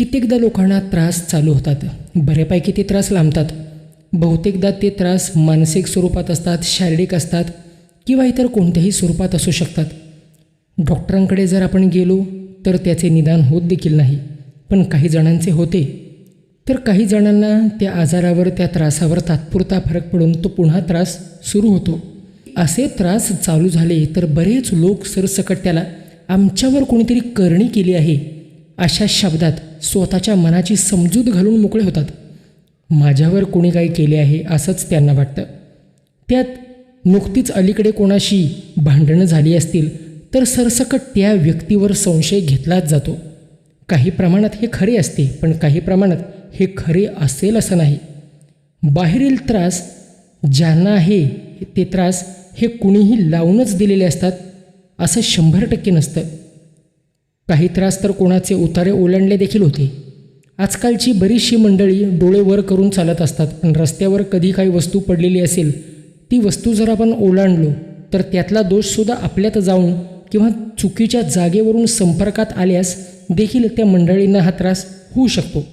कित्येकदा लोकांना त्रास चालू होतात. बऱ्यापैकी ते त्रास लांबतात. बहुतेकदा ते त्रास मानसिक स्वरूपात असतात शारीरिक असतात किंवा इतर कोणत्याही स्वरूपात असू शकतात. डॉक्टरांकडे जर आपण गेलो तर त्याचे निदान होत देखील नाही. पण काही जणांचे होते. तर काही जणांना त्या आजारावर त्या त्रासावर तात्पुरता फरक पडून तो पुन्हा त्रास सुरू होतो. असे त्रास चालू झाले तर बरेच लोक सरसकट त्याला आमच्यावर कोणीतरी करणी केली आहे अशा शब्दात स्वतःच्या मनाची समजूत घालून मोकळे होतात. माझ्यावर कोणी काही केले आहे असंच त्यांना वाटतं. त्यात नुकतीच अलीकडे कोणाशी भांडणं झाली असतील तर सरसकट त्या व्यक्तीवर संशय घेतलाच जातो. काही प्रमाणात हे खरे असते पण काही प्रमाणात हे खरे असेल असं नाही. बाहेरील त्रास ज्यांना आहे ते त्रास हे कुणीही लावूनच दिलेले असतात असं शंभर टक्के नसतं. काही त्रास तर कोणाचे उतारे ओलांडले देखील होते. आजकालची बरीचशी मंडळी डोळे वर करून चालत असतात पण रस्त्यावर कधी काही वस्तू पडलेली असेल ती वस्तू जर आपण ओलांडलो तर त्यातला दोषसुद्धा आपल्यात जाऊन किंवा चुकीच्या जागेवरून संपर्कात आल्यास देखील त्या मंडळींना हा त्रास होऊ शकतो.